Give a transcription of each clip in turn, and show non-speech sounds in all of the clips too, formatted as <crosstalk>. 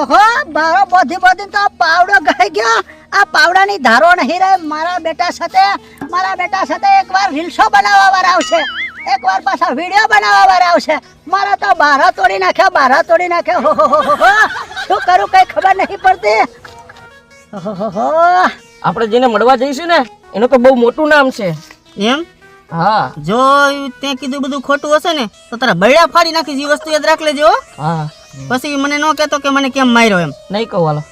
ઓહો બારો બોધી બોધી તો પાવડો ગઈ ગયો. આ પાવડાની ધારો નહીં રહે. મારા બેટા સાથે મારા બેટા સાથે એકવાર રીલ્સો બનાવવા વાળા આવશે. એકવાર પાછા વીડિયો બનાવવા વાળા આવશે. મારા તો બારા તોડી નાખ્યા બારા તોડી નાખ્યા. હો હો હો હો હો. શું કરું કઈ ખબર નહીં પડતી. હો હો હો આપણે જેને મળવા જઈશું ને એનું તો બહુ મોટું નામ છે. એમ? હા. જો તે કીધું બધું ખોટું હશે ને તો તારા બૈડા ફાડી નાખી જે વસ્તુ યાદ રાખ લેજો હો. પછી મને નો કહેતો કે મને કેમ માર્યો એમ. નહીં કહું હાલો.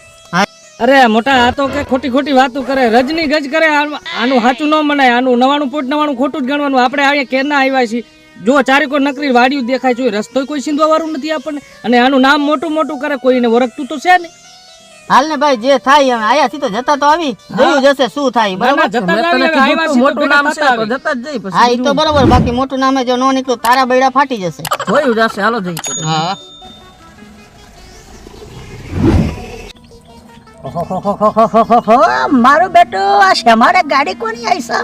અરે મોટા આ તો કે ખોટી ખોટી વાતો કરે. રજની ગજ કરે આનું સાચું ન મનાય. આનું નવાણું પોઈન્ટ નવાણું ખોટું જ ગણવાનું. આપણે અહીંયા કેરના આવ્યા છીએ. જો ચારેકો નકરી વાડિયું દેખાય છે રસ્તો કોઈ સિંધવા વાળું નથી આપણને. અને આનું નામ મોટું મોટું કરે કોઈને ઓળખતું તો છે ને હાલ ને ભાઈ જે થાય એમ. આયાથી તો જતા તો આવી. જોયું જશે શું થાય બરાબર? જતા જ આવી, હવે આવ્યા છીએ તો મોટું નામ છે થતા તો આવી. જતા જ જઈ હા એ તો બરોબર. બાકી મોટું નામે જો ન નીકળું તારા બૈડા ફાટી જશે. જોયું જશે હાલો જઈ. હા. મારું બેટું આ શેમાડે ગાડી કોની આવી છે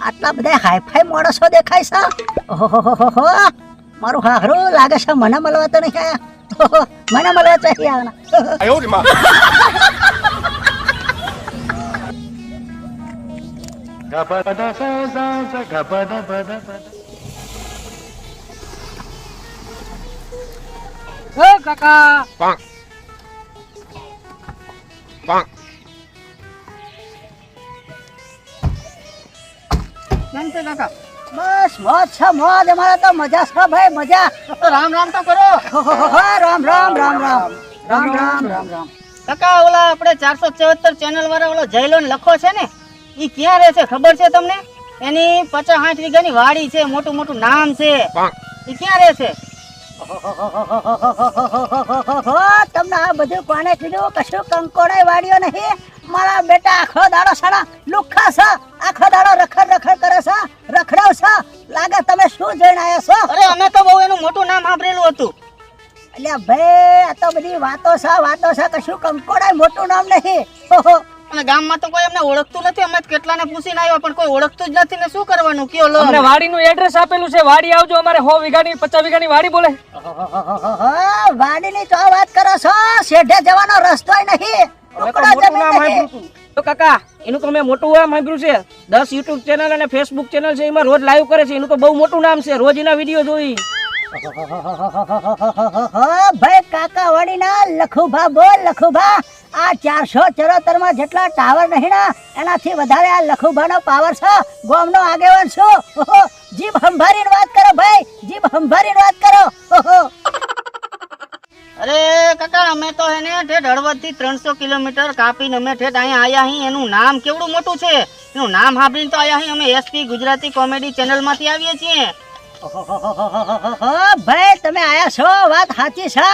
આટલા બધા હાઈફાઈ માણસો દેખાય છે મારું હારું લાગે છે મને મળવા તો નહીં આયા મને મળવા ચાહી આવના એ કાકા કેમ છે કાકા બસ મોજ છે મોજ. અમારે તો મજા છે ભાઈ મજા. રામ રામ તો કરો. રામ રામ રામ રામ. રામ રામ રામ રામ. કાકા ઓલા આપણે ચારસો ચૌહત્તર ચેનલ વાળા ઓલો જયલોન લખો છે ને ઈ ક્યાં રહે છે ખબર છે તમને? એની પચાસ સાઠ વીઘાની વાડી છે મોટું મોટું નામ છે. ઈ ક્યાં રહે છે? તમને આ બધું કોને કીધું? કશું કંકોડાય વાળ્યો નહીં. મારા બેટા આખો દાડો સાડા લુખ્ખા છે. આખો દાડો રખડ રખડ કરે છે. રખડાવ છે. લાગે તમે શું જોઈને આવ્યા છો? અરે અમે તો બહુ એનું મોટું નામ સાંભળેલું હતું. એટલે ભાઈ આ તો બધી વાતો છે વાતો છે. કશું કંકોડાય મોટું નામ નહીં. ઓહો અને ગામમાં તો કોઈ અમને ઓળખતું નથી અમે કેટલાને પૂછીને આવ્યો પણ કોઈ ઓળખતું જ નથી ને શું કરવાનું? કયો લો અમને વાડીનું એડ્રેસ આપેલું છે વાડી આવજો અમારે 100 વીઘાની પચાસ વીઘાની વાડી બોલે. વાડીની તો વાત કરો છો શેઢે જવાનો રસ્તોય નહીં. ટુકડા જમીન નહીં. તો. કાકા એનું તો મેં મોટું નામ સાંભળ્યું છે. દસ યુટ્યુબ ચેનલ અને ફેસબુક ચેનલ છે એમાં રોજ લાઈવ કરે છે. એનું તો બહુ મોટું નામ છે રોજ એના વીડિયો જોઈ. ભાઈ કાકા વાડીના લખુભા બોલ લખુભા. આ ચારસો ચરોતરમાં જેટલા ટાવર નહીં ને એનાથી વધારે આ લખુભાનો પાવર છે? ગોમનો આગેવાન છું. ઓહો, જીભ સંભાળીને વાત કરો ભાઈ. જીભ સંભાળીને વાત કરો. ઓહો. અરે કાકા અમે તો એને ઠેઠ હળવદથી ત્રણસો કિલોમીટર કાપીને અમે ઠેઠ અહીંયા આવ્યા અહીં એનું નામ કેવડું મોટું છે? એનું નામ સાંભળીને તો આવ્યા અહીં અમે એસપી ગુજરાતી કોમેડી ચેનલમાંથી આવીએ છીએ. ભાઈ તમે આયા છો? વાત સાચી છે.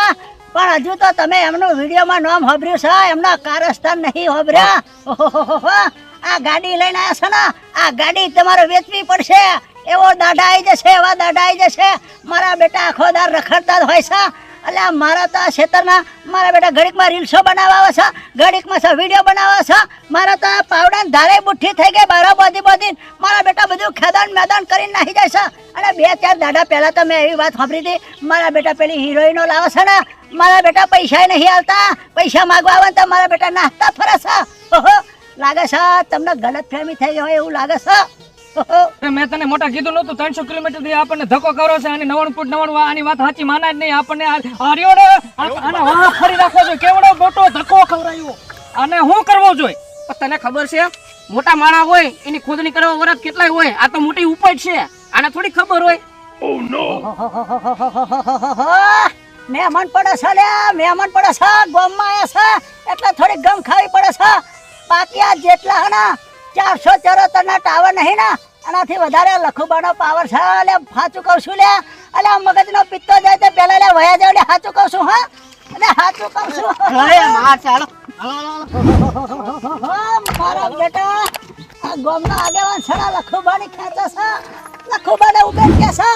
પણ હજુ તો તમે એમનું વિડીયોમાં નામ હોભર્યું છે, એમના કારસ્તાન નહીં હોભર્યા. આ ગાડી લઈને આવ્યા છે ને, આ ગાડી તમારે વેચવી પડશે. એવો દાઢા આવી જશે, એવા દાઢા આવી જશે. મારા બેટા આખો રખડતા જ હોય છે. એટલે આ મારા તો આ ખેતરના મારા બેટા ઘડીકમાં રીલ્સો બનાવવા છે ઘડીકમાં છે વીડિયો બનાવવા છે. મારા તો આ ધારે બુઠ્ઠી થઈ ગઈ બારો બધી બધી મારા બેટા બધું ખેદાન મેદાન કરીને નાખી જાય છે. અને બે ચાર દાડા પહેલાં તો મેં એવી વાત સાંભળી હતી મારા બેટા પેલી હિરોઈનો લાવે છે ને મારા બેટા પૈસા નહીં આવતા પૈસા માગવા આવે તો મારા બેટા નાસ્તા ફરે છે. ઓહો, લાગે છે તમને ગલત ફહેમી થઈ ગઈ હોય એવું લાગે છે? મેં તને મોટા કીધું નતું ત્રણસો કિલોમીટરથી આપણને ધક્કો કરો છે અને નવાણું ફૂટ નવાણું આની વાત સાચી માના જ નહીં આપણને આ- આ ને, આને વાહ ફરી નાખવો જોઈએ કેવડો મોટો ધક્કો ખવડાયો. અને હું કરવો જોઈએ? તને ખબર છે મોટા માણા હોય એની ખોદણી કરવા વરસ કેટલાય હોય આ તો મોટી ઉપજ છે આને થોડી ખબર હોય. <laughs> મહેમાન પડે છે લે મહેમાન પડે છે ગામમાં આયા છે એટલે થોડી ગમ ખાવી પડે છે. બાકી આ જેટલા હના ચારસો ચરોતર ના ટાવર નહીં ને એનાથી વધારે લખુબાનો પાવર છે એટલે સાચું કહું છું લે. એટલે મગજનો પિત્તો જાય તે પેલા લે વયા જાય સાચું કહું છું હા. અને સાચું કહું છું. અરે માર ચાલો. મારા બેટા આ ગોમના આગેવાન છે લખુબાની ખેંચે છે. લખુબાને ઉભેર કે છે.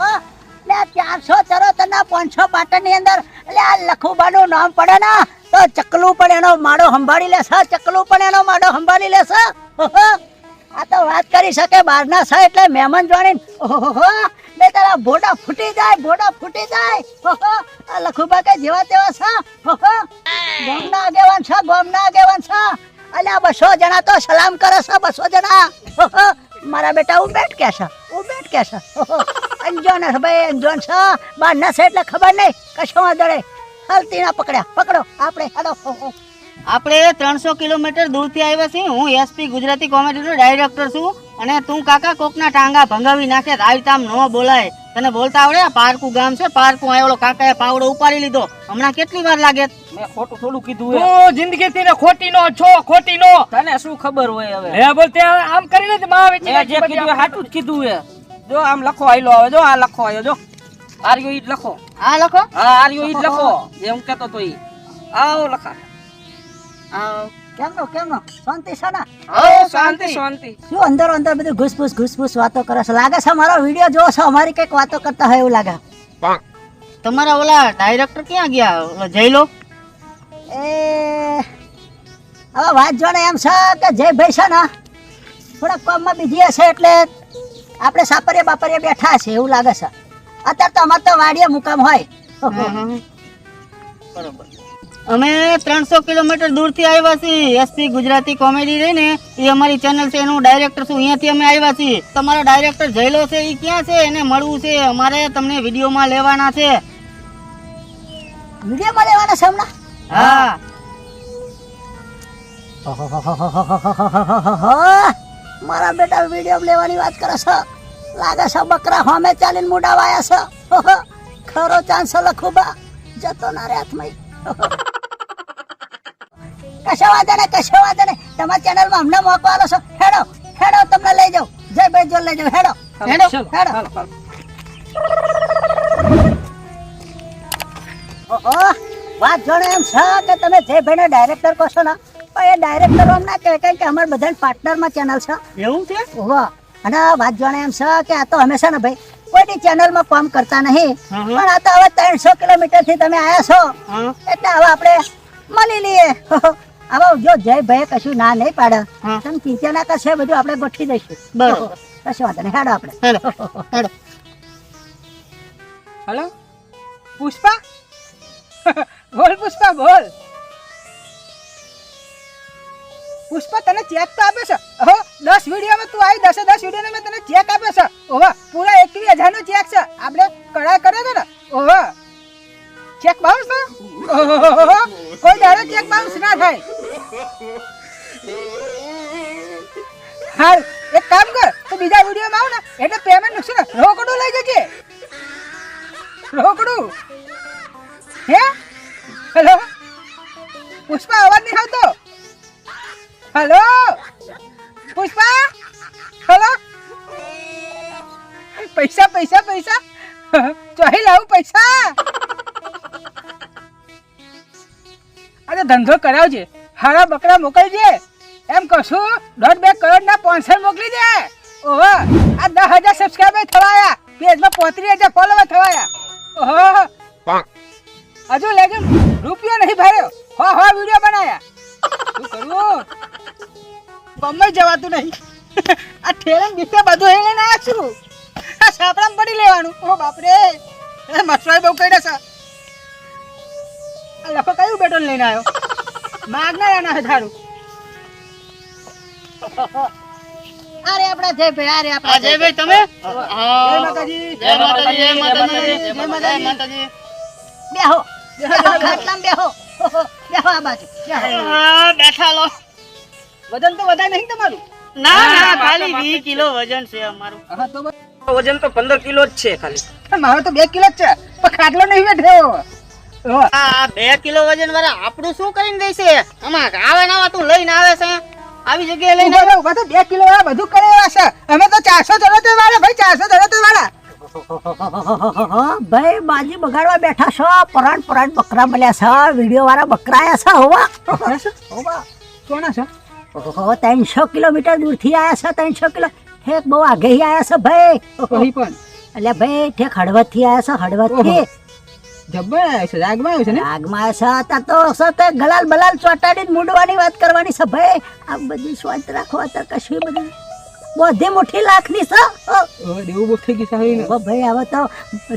હા, લે આ ચારસો ચરોતરના પાંચસો પાટણની અંદર, એટલે આ લખુબાનું નામ પડે ને, તો ચકલું પણ એનો માડો સંભાળી લેશે, ચકલું પણ એનો માડો સંભાળી લેશે આ તો વાત કરી શકે બહારના છે એટલે મહેમાન જાણીને ઓહો બે તારા ભોડા ફૂટી જાય, ભોડા ફૂટી જાય. આ લખુબા કે જેવા તેવા છે. ગામના આગેવાન છે ગામના આગેવાન છે અલ્યા બસો જણા તો સલામ કરે છે, બસો જણા. મારા બેટા ઉબેટ કે છે ઉબેટ કે છે. અંજોન છે ભાઈ અંજોન છે બાર ના છે એટલે ખબર નહીં કશો વાંધો નહીં હાલતી ના પકડ્યા પકડો આપણે હેડો હો, હો. આપણે ત્રણસો કિલોમીટર દૂરથી આવ્યા છીએ હું એસપી ગુજરાતી કોમેડીનો ડાયરેક્ટર છું અને તું કાકા કોકના ટાંગા ભંગાવી નાખે રાયતામ ન બોલાય તને બોલતા આવડે? આ પારકું ગામ છે પારકું આવેલો કાકાએ પાવડો ઉપાડી લીધો. હમણાં કેટલી વાર લાગે? મેં ખોટું થોડું કીધું હે તું જિંદગી થી ખોટી નો છો ખોટી નો. તને શું ખબર હોય હવે? હે બોલ તે આમ કરીને જ માં વેચી જે કીધું એ જ કીધું હે જો આમ લખો આયલો આવે. જો આ લખો આયો જો. આર્યો ઈ લખો. આ લખો? હા આર્યો ઈ લખો. <laughs> જે હું કહેતો તો ઈ. આવો લખા. આ કેમનો કેમનો? શાંતિ છે ને? શાંતિ શાંતિ. શું અંદર અંદર બધું ઘૂસપૂસ ઘૂસપૂસ વાતો કરે છે? લાગે છે મારો વીડિયો જોવો છો? અમારી કંઈક વાતો કરતા હોય એવું લાગે. તમારા ઓલા ડાયરેક્ટર ક્યાં ગયા? ઓલો જયલો? એ હવે વાત જોને એમ છે કે જયભાઈ છે ને થોડાક કામમાં બીજી હશે એટલે આપણે સાપરિયા બાપરીએ બેઠા છે એવું લાગે છે. અત્યારે તો અમારે તો વાડીએ મુકામ હોય. બરોબર. અમે ત્રણસો કિલોમીટર દૂરથી આવ્યા છીએ. એસપી ગુજરાતી કોમેડી રહીને એ અમારી ચેનલ છે એનું ડાયરેક્ટર છું. અહીંયાથી અમે આવ્યા છીએ. તમારો ડાયરેક્ટર જયલો છે એ ક્યાં છે? એને મળવું છે. અમારે તમને વિડીયોમાં લેવાના છે. વિડીયોમાં લેવાના છે હમણાં? હા. મારા બેટા વીડિયો લેવાની વાત કરે છે. લાગે છે બકરા હોમે ચાલીને મુડાવાયા છે. ખરો ચાન્સ લખુબા જતો ના રે હાથમાં કશો વાંધો નહીં કશો વાંધો નહીં. તમારા ચેનલમાં અમને મોકો આલો છો. હેડો હેડો તમને લઈ જાઉં. જય ભાઈ જોર લઈ જાઉં. હેડો હેડો. હેડો. ઓહો વાત જોડે એમ છે કે તમે જય ભાઈને ડાયરેક્ટર કહો છો ને પણ એ ડાયરેક્ટર એમ ના કહેવાય કારણ કે અમારે બધા પાર્ટનરમાં ચેનલ છે. એવું છે? ઓહો અને વાત જાણે એમ છે કે આ તો હંમેશા ને ભાઈ કોઈની ચેનલમાં કામ કરતા નહીં. પણ આ તો હવે ત્રણસો કિલોમીટરથી તમે આયા છો. એટલે હવે આપણે મળી લઈએ. હવે જો જય ભાઈ કશું ના નહીં પાડે. તમે ચિંતા ના કરશે બધું આપણે ગોઠવી દઈશું. બરોબર. કશું વાંધો નહીં. હેડો આપણે. હેડો હેડો. હેલો? પુષ્પા? <laughs> બોલ પુષ્પા બોલ. પુષ્પા તને ચેક તો આપે છે? હો દસ વિડીયોમાં તું આવી દસે દસ વીડિયો મેં તને ચેક આપે છે? ઓવા. હેલો પુષ્પા હલો પૈસા પૈસા પૈસા ચોહી લાવું પૈસા અરે ધંધો કરાવજે. હારા બકરા મોકલજે. એમ કશું દોઢ બે કરોડ ના પાંચસો મોકલી દે. ઓહો આ દસ હજાર સબસ્ક્રાઈબર થવાયા. પેજમાં પોત્રીસ હજાર ફોલોવર થવાયા. ઓહો. હજુ લેગન રૂપિયો નહીં ભર્યો. હો હો વીડિયો બનાયા. શું કરવું ગમે જવાતું નહીં. આ ઠેરણ બીતે બધું હેલે ના છું. આ સાપડામાં પડી લેવાનું. ઓ બાપરે. એ મસવાઈ બહુ કઈ છે. આ લખો કયું બેટન લઈને આવ્યો? માગના એના હજારું અરે આપણા જય ભાઈ અરે આપણા જય ભાઈ તમે? જય માતાજી. જય માતાજી જય માતાજી. જય માતાજી. બેહો. બેહો ખાટલામાં બેહો. બેહો આ બાજુ. બેઠા લો. વજન તો વધારે નહીં તમારું? ના ના ખાલી વીસ કિલો વજન છે અમારું. હા તો વજન તો પંદર કિલો જ છે ખાલી. મારો તો બે કિલો જ છે. પણ ખાટલો નહીં બેઠ્યો. આ બે કિલો વજન વાળા આપણું શું કરીને દેશે આમાં આવે ના આવે તું લઈને આવે છે? આવી જગ્યાએ લઈને આવે ઊભા તો બે કિલો વાળા બધું કરે એવા છે. અમે તો ચારસો ચડોતેર વાળા ભાઈ ચારસો ચડોતેર વાળા. ભાઈ બાજી બગાડવા બેઠા છો? પરાણ પરાણ બકરા મળ્યા છે. વીડિયો વાળા બકરા છે? હોવા. કોના છે? ઓહો ત્રણસો કિલોમીટર દૂરથી આયા છો ત્રણસો કિલો ઠેક બહુ આગે આયા છો ભાઈ. કોઈ પણ. એટલે ભાઈ ઠેક હળવદથી આવ્યા છો હળવદથી જબ્બર આવ્યો છે રાગમાં આવ્યો છે ને? આગમાં આયા છે તો સતે ગલાલ બલાલ ચોટાડી મૂડવાની વાત કરવાની છે ભાઈ. આ બધી સ્વાદ રાખો અત્યારે કશું બધું બધી મુઠ્ઠી લાખની હવે દેવું બહુ થઈ ગયું સાહેબ ઓ ભાઈ હવે તો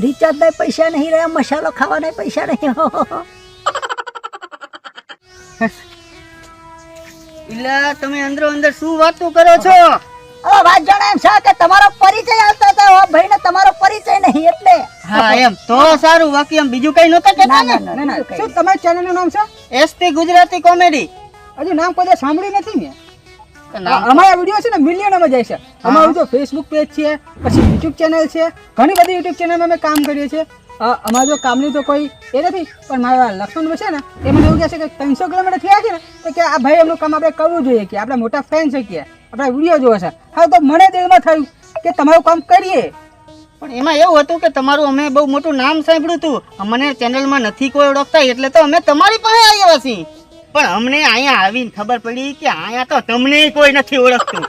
રિચાર્જ ના પૈસા નહીં રહ્યા મસાલો ખાવાના પૈસા નહીં એટલે તમે અંદરો અંદર શું વાતો કરો છો? હવે વાત જાણે એમ છે કે તમારો પરિચય આવતો હતો ઓ ભાઈ ને તમારો પરિચય નહીં એટલે. હા એમ. તો સારું બાકી એમ બીજું કઈ નહોતા ના કહેતા ના ને ના શું ના ચેનલ તમારા ચેનલનું નામ છે? SP Gujarati comedy. હજુ નામ કોઈ સાંભળ્યું નથી મેં અમારા વીડિયો છે ને મિલિયનમાં જાય છે. અમારું તો ફેસબુક પેજ છે પછી યુટ્યુબ ચેનલ છે. ઘણી બધી યુટ્યુબ ચેનલમાં અમે કામ કરીએ છીએ. અમારા જો કામની તો કોઈ એ નથી, પણ મારા લક્ષ્મણ છે ને, એ મને એવું કહે છે કે ત્રણસો કિલોમીટર થયા છે ને કે આ ભાઈ એમનું કામ આપણે કરવું જોઈએ, કે આપણે મોટા ફેન છે કે, આપણા વીડિયો જોવે છે. હા તો મને દિલમાં થયું કે તમારું કામ કરીએ. પણ એમાં એવું હતું કે તમારું અમે બહુ મોટું નામ સાંભળ્યું હતું. અમને ચેનલમાં નથી કોઈ ઓળખતા, એટલે તો અમે તમારી પાસે આવ્યા છીએ. પણ અમને અહીંયા આવીને ખબર પડી કે અહીંયા તો તમને કોઈ નથી ઓળખતું.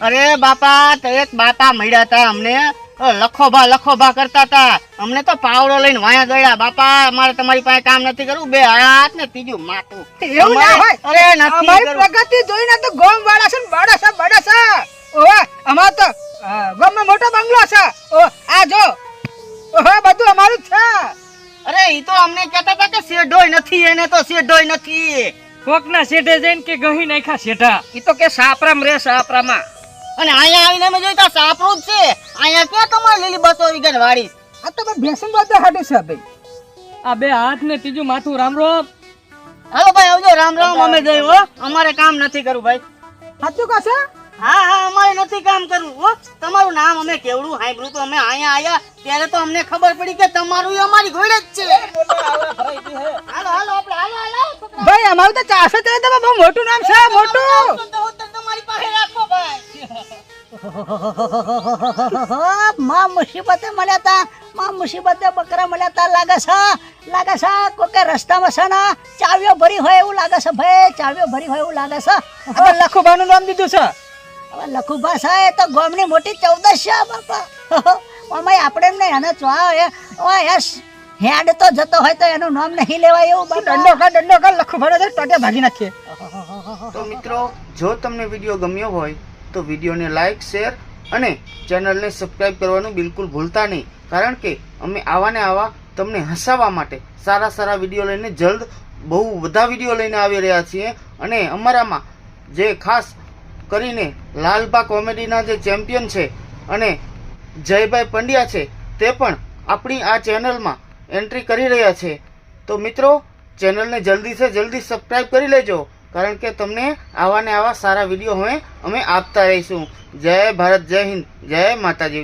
અરે બાપા, તો એક બાપા મળ્યા હતા અમને. અ, લખોબા લખોબા કરતા હતા અમને તો પાવડો લઈને વાયા ગળ્યા. બાપા અમારે તમારી પાસે કામ નથી કરવું. બે હાથ ને ત્રીજું માથું. એવું ના હોય. અરે અમારી પ્રગતિ જોઈને તો ગોમ વાળા છે ને બડા છે બડા છે. ઓવે અમાર તો ગોમમાં મોટો બંગલો છે. ઓ આ જો. ઓહો બધું અમારું જ છે. અરે ઈ તો અમને કહેતા હતા કે શેઢોય નથી એને તો શેઢોય નથી. કોકના શેઢે જઈને કે ગહી નાખ્યા શેઢા. ઈ તો કે સાપરામ રે સાપરામાં. અને અહીંયા આવીને અમે જોઈતા સાપરું જ છે. અહીંયા ક્યાં તમારે લીલી બસો વીઘન વાળી? આ તો ભાઈ બેસન બધા હાટે છે ભાઈ. આ બે હાથ ને ત્રીજું માથું રામ રામ. હાલો ભાઈ આવજો. રામ રામ અમે જઈએ હો. અમારે કામ નથી કરવું ભાઈ. સાચું કહો છો? હા હા અમારે નથી કામ કરવું હો. તમારું નામ અમે કેવડું સાંભળ્યું તો અમે અહીંયા આયા ત્યારે તો અમને ખબર પડી કે તમારું અમારી ઘોડે જ છે. હાલો હાલો આપણે હાલો હાલો. ભાઈ અમારું તો ચારસો તો તમે બહુ મોટું નામ છે મોટું. તમારી પાસે રાખો ભાઈ. <laughs> માં મુસીબતે મળ્યા તા માં મુસીબતે બકરા મળ્યા તા. લાગે છે લાગે છે કોકે રસ્તામાં છે ને ચાવીઓ ભરી હોય એવું લાગે છે ભાઈ ચાવીઓ ભરી હોય એવું લાગે છે. હવે લખુભાનું નામ દીધું છે. હવે લખુભા છે એ તો ગોમની મોટી ચૌદશ છે બાપા. <laughs> અમાય આપણે એમ નહીં અને ચો યસ હેડ તો જતો હોય તો એનું નામ નહીં લેવાય એવું બાપા. દંડો કા દંડો કર લખુભાડો તો ટોટે ભાગી નાખીએ. તો મિત્રો જો તમને વીડિયો ગમ્યો હોય તો વિડીયોને લાઇક શેર અને ચેનલને સબસ્ક્રાઈબ કરવાનું બિલકુલ ભૂલતા નહીં. કારણ કે અમે આવા ને આવા તમને હસાવવા માટે સારા સારા વીડિયો લઈને જલ્દ બહુ બધા વીડિયો લઈને આવી રહ્યા છીએ અને અમારામાં જે ખાસ કરીને લાલબા કોમેડીના જે ચેમ્પિયન છે અને જયભાઈ પંડ્યા છે, તે પણ આપણી આ ચેનલમાં એન્ટ્રી કરી રહ્યા છે. તો મિત્રો, ચેનલને જલ્દી સે જલ્દી સબસ્ક્રાઈબ કરી લેજો. કારણ કે તમને આવા ને આવા સારા વીડિયો હવે અમે આપતા રહીશું. જય ભારત, જય હિન્દ, જય માતાજી.